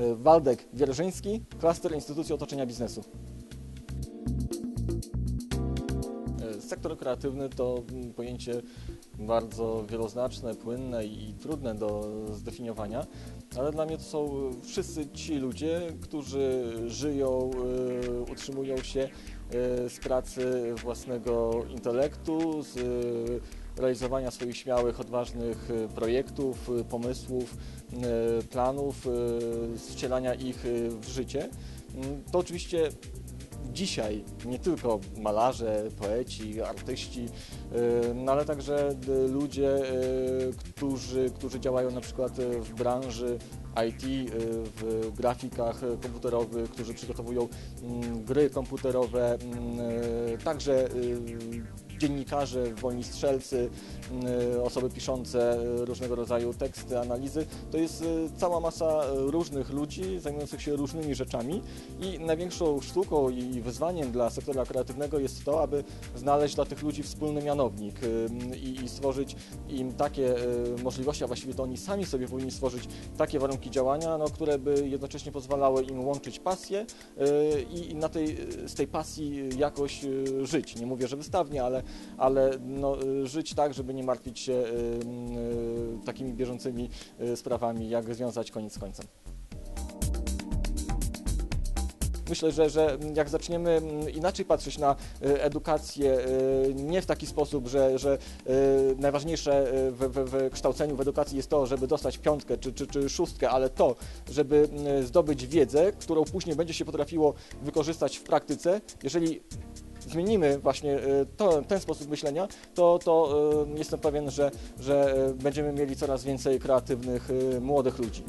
E, Waldek Wierżyński, klaster Instytucji Otoczenia Biznesu. E, Sektor kreatywny to mm, pojęcie bardzo wieloznaczne, płynne i trudne do zdefiniowania, ale dla mnie to są wszyscy ci ludzie, którzy żyją, e, utrzymują się z pracy własnego intelektu, z realizowania swoich śmiałych, odważnych e, projektów, e, pomysłów, e, planów, wcielania ich w życie. Mm, To oczywiście dzisiaj nie tylko malarze, poeci, artyści, no ale także ludzie, którzy, którzy działają na przykład w branży IT, w grafikach komputerowych, którzy przygotowują mm, gry komputerowe, mm, także dziennikarze, wolni strzelcy, y, osoby piszące różnego rodzaju teksty, analizy. To jest y, cała masa y, różnych ludzi zajmujących się różnymi rzeczami i największą sztuką i wyzwaniem dla sektora kreatywnego jest to, aby znaleźć dla tych ludzi wspólny mianownik y, i, stworzyć im takie możliwości, a właściwie to oni sami sobie powinni stworzyć takie warunki działania, no, które by jednocześnie pozwalały im łączyć pasję y, i, i na tej, z tej pasji jakoś żyć. Nie mówię, że wystawnie, ale, ale no, y, żyć tak, żeby nie martwić się y, y, takimi bieżącymi sprawami, jak związać koniec z końcem. Myślę, że, że jak zaczniemy mm, inaczej patrzeć na edukację, nie w taki sposób, że, że najważniejsze w, w, w kształceniu, w edukacji jest to, żeby dostać piątkę czy, czy, czy szóstkę, ale to, żeby zdobyć wiedzę, którą później będzie się potrafiło wykorzystać w praktyce, jeżeli zmienimy właśnie y, to, ten sposób myślenia, to, to y, jestem pewien, że, że y, będziemy mieli coraz więcej kreatywnych młodych ludzi.